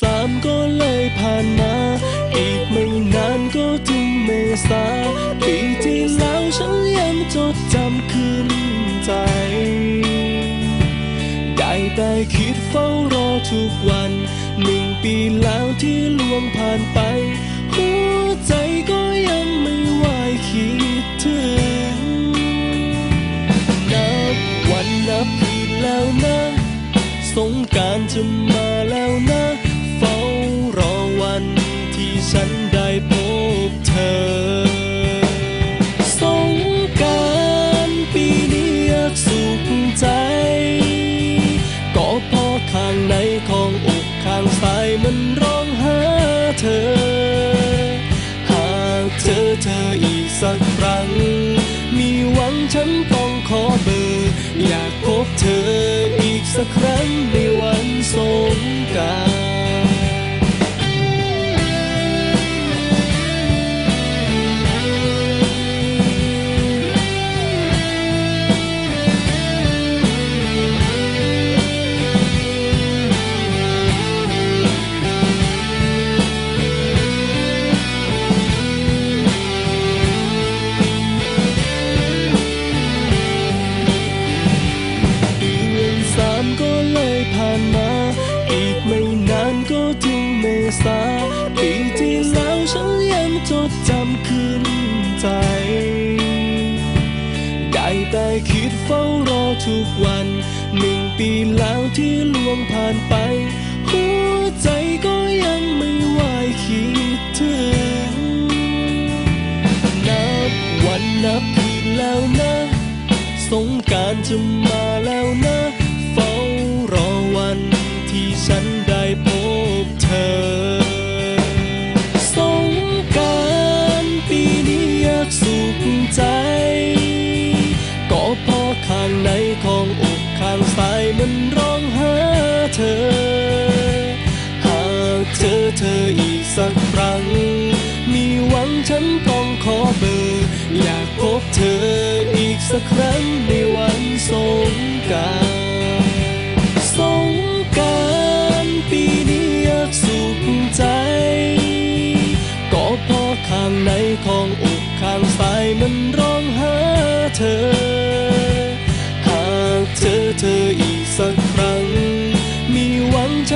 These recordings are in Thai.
สามก็เลยผ่านมา อีกไม่นานก็ถึงเมษาปีที่แล้วฉันยังจดจำขึ้นใจ ได้แต่คิดเฝ้ารอทุกวัน หนึ่งปีแล้วที่ล่วงผ่านไป หัวใจก็ยังไม่ไหวคิดถึง นับวันนับปีแล้วนะ สงการจะมาแล้วนะ ฉันได้พบเธอ สงกรารปีนี้อยากสุขใจ ก็เพอข้างในของอกข้างซ้ายมันร้องหาเธอ หากเจอเธออีกสักครั้ง มีหวังฉันต้องขอเบอร์ อยากพบเธออีกสักครั้งในวันสงกราร ษาปีที่แล้วฉันยังจดจำคืนใจ ได้แต่คิดเฝ้ารอทุกวัน หนึ่งปีแล้วที่ล่วงผ่านไป หัวใจก็ยังไม่ไหวคิดถึง นับวันนับคืนแล้วนะ สงการจะมาแล้วนะ เธอ หากเจอเธออีกสักครั้ง มีหวังฉันต้องขอเบอร์ อยากพบเธออีกสักครั้งในวันสงกรารสงกรารปีนี้อยากสุขใจ ก็เพอข้างในของอกข้างซ้ายมันร้องหาเธอ หากเจอเธออีกสักครั้ง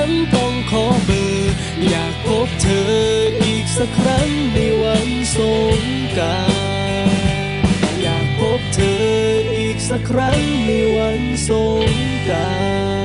ฉันต้องขอเบอร์อยากพบเธออีกสักครั้งในวันสงกรารอยากพบเธออีกสักครั้งในวันสงกราร